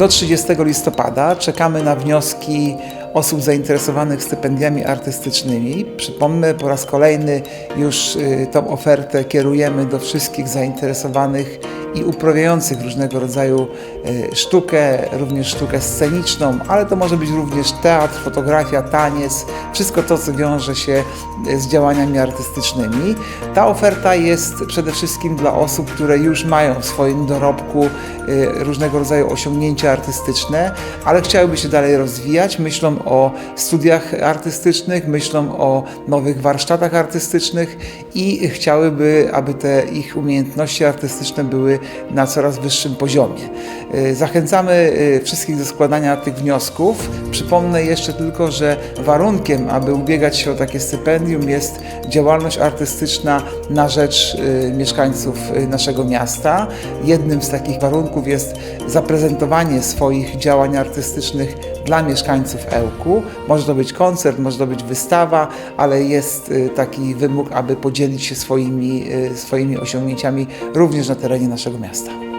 Do 30 listopada czekamy na wnioski osób zainteresowanych stypendiami artystycznymi. Przypomnę, po raz kolejny już y, tą ofertę kierujemy do wszystkich zainteresowanych i uprawiających różnego rodzaju y, sztukę, również sztukę sceniczną, ale to może być również teatr, fotografia, taniec, wszystko to, co wiąże się y, z działaniami artystycznymi. Ta oferta jest przede wszystkim dla osób, które już mają w swoim dorobku y, różnego rodzaju osiągnięcia artystyczne, ale chciałyby się dalej rozwijać, myślą o studiach artystycznych, myślą o nowych warsztatach artystycznych i chciałyby, aby te ich umiejętności artystyczne były na coraz wyższym poziomie. Y, Zachęcamy y, wszystkich do składania tych wniosków. Przypomnę jeszcze tylko, że warunkiem, aby ubiegać się o takie stypendium jest działalność artystyczna na rzecz y, mieszkańców naszego miasta. Jednym z takich warunków jest zaprezentowanie swoich działań artystycznych dla mieszkańców Ełku. Może to być koncert, może to być wystawa, ale jest y, taki wymóg, aby podzielić się swoimi, y, swoimi osiągnięciami również na terenie naszego miasta.